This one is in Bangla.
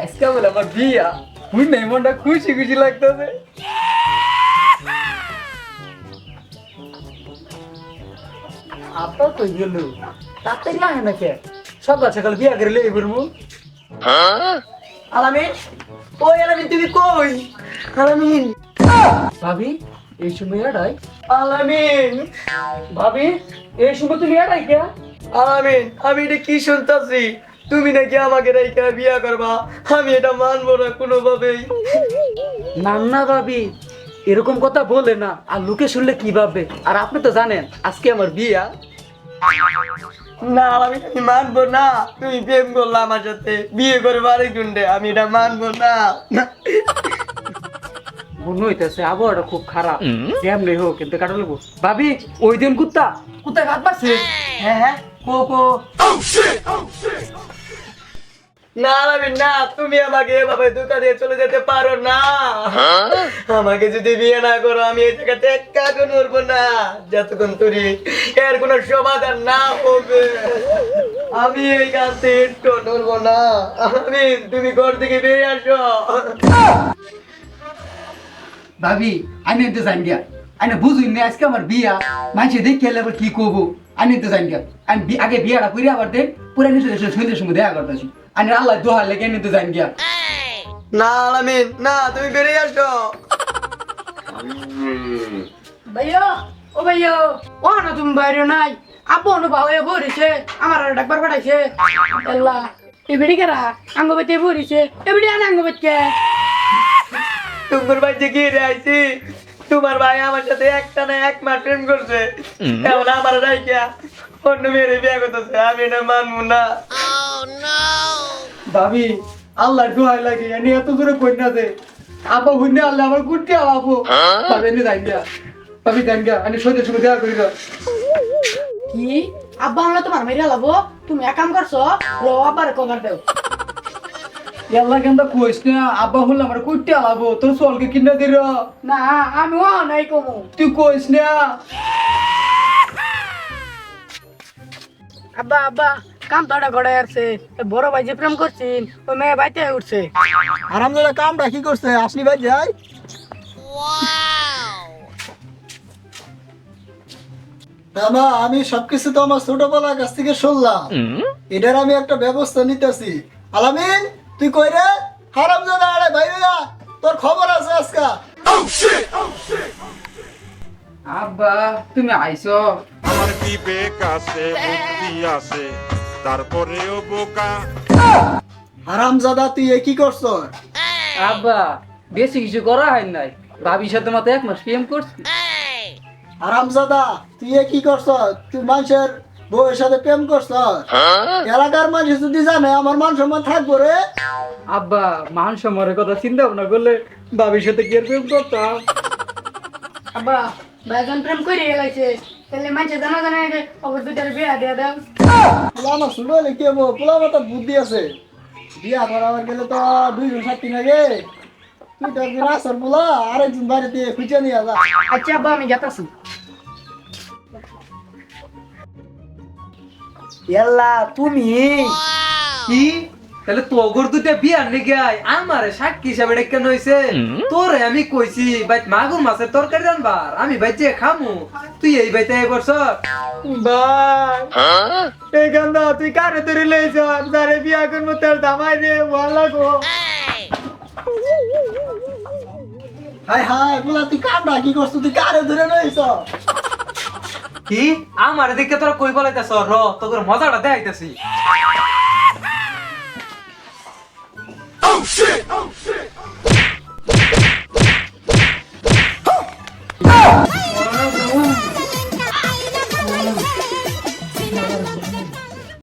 আজকে বলে আমার বিয়া। বুঝ নাই মনটা খুশি খুশি লাগতেছে। আপনার তো গেল? তাতে লাগে না কে সকাল সকাল বিয়া করে লেগে পড়ব আলামিন ওই আলামিন তুমি কই? আলামিন। ভাবি এই সময় এড়াই। আলামিন। ভাবি এই সময় তুমি এড়াই কে? আলামিন আমি এটা কি শুনতাছি? তুমি নাকি আমাকে রেখে বিয়া করবা? আমি এটা মানবো না কোনোভাবেই। না না ভাবি এরকম কথা বলে না। আর লোকে শুনলে কি ভাববে? আর আপনি তো জানেন আজকে আমার বিয়া। না আমি আমি মানবো না। তুমি প্রেম করলা আমার সাথে। বিয়ে করব আরেকজনকে আমি এটা মানবো না। মনে হইতেছে আবহাওয়াটা খুব খারাপ। যেমনি হোক কিন্তু কাটালবো ভাবি ওই দিন কুত্তা। কুত্তা কাট পাচ্ছে হ্যাঁ হ্যাঁ। কো কো। না তুমি আমাকে এভাবে ধোকা দিয়ে চলে যেতে পারো না। আমাকে যদি বিয়ে না করো আমি এই জায়গাতে একা কোনো না। যতক্ষণ তুই এর কোনো সমাধান না হবে। আমি এই গাছ একটু নড়বো না। আমি তুমি ঘর থেকে বেরিয়ে আসো। ভাবি আমি তো জান গিয়া। আমি বুঝুই না আজকে আমার বিয়া। মানুষ দেখে এলে আবার কি করব? আমি তো জান গিয়া। আমি আগে বিয়াটা করে আবার দেখ পুরা সন্ধ্যের সময় দেখা করতেছি। আমি আল্লাহ দোহা লেগে আমি তো জান গিয়া। না আলামিন না তুমি বেরিয়ে আসো। ভাইয়া ও ভাইয়া ও না তুমি বাইরে নাই আপু অনু ভাবে ভরিছে আমার আর ডাকবার পাঠাইছে। আল্লাহ এবিডি কেরা? আঙ্গ বেতে ভরিছে এবিডি আন আঙ্গ বেতে তোমার ভাই যে গিয়ে আইছি তোমার ভাই আমার সাথে একটা না এক মাস প্রেম করছে। এখন আমার রাইকা অন্য মেয়ের বিয়ে করতেছে আমি না মানবো না। ভাবি আল্লাহ দোহাই লাগে আমি এত কই না দে আপা হুন্নে আল্লাহ আমার কুটে আলাপো ভাবি আমি জান গিয়া। ভাবি জান গিয়া আমি সন্ধ্যের সময় দেখা করি কি? আব্বা আমরা তোমার মেরে লাবো? তুমি এক কাম করছ লো আব্বার কভার দেও। এল্লা কেন কইস না আব্বা হলে আমার কুটে আলাবো তোর চলকে কিনা দিল না আমি ও নাই কমু। তুই কইস না। আব্বা আব্বা। গড়াই আসছে বড় ভাই যে প্রেম করছিন ওই মেয়ে বাইতে উঠছে। আরামদাদা কামটা কি করছে? আসনি ভাই যাই বাবা আমি সবকিছু তো আমার ছোটবেলার কাছ থেকে শুনলাম। এটার আমি একটা ব্যবস্থা নিতেছি। আলামিন তুই কই রে? হারাম জানা আরে ভাই ভাইয়া তোর খবর আছে আজকা? আব্বা তুমি আইছো আমার বিবেক আছে বুদ্ধি আছে। তারপরেও বোকা। হারাম জাদা তুই এ কি করছ আব্বা বেশি কিছু করা হয় নাই। ভাবির সাথে মাত্র এক মাস প্রেম করছি। হারাম জাদা তুই এ কি করছ তুই মানুষের বউয়ের সাথে প্রেম করছ এলাকার মানুষ যদি জানে আমার মান সম্মান থাকব রে। আব্বা মান সম্মানের কথা চিন্তা ভাবনা করলে ভাবির সাথে কি আর প্রেম করতাম? আব্বা ভাইজন প্রেম করে গেলাইছে। তাহলে মাঝে জানা জানা দুটার বিয়া দিয়ে দাও। পোলা আমার শুনে হলে কি হব? পোলা মাতার বুদ্ধি আছে। বিয়া করাবার গেলে তো দুইজন সাথী লাগে তুই তো একদিন আসর পোলা আরেকজন বাড়িতে খুঁজে নিয়ে যা। আচ্ছা আব্বা আমি যাতাছি। এল্লা তুমি? কি? তাহলে তোগর দুটা বিয়ার লেগে আয়। আমারে সাক্ষী হিসাবে ডেকে কেন হইছে তোরে আমি কইছি বাইত মাগুর মাছের তরকারি রানবার আমি বাইতে খামু তুই এই বাইতে এ করছ। ভাই এই গান্দা তুই কারে ধরে লইছ? যারে বিয়া করব তার দামাই রে ভালো লাগো হাই হাই পোলা তুই কামটা কি করছ? তুই কারে ধরে রয়েছ কি? আমার দিকে তোরা কই বলাইতেছ? র তোর মজাটা দেখাইতেছি। Ah!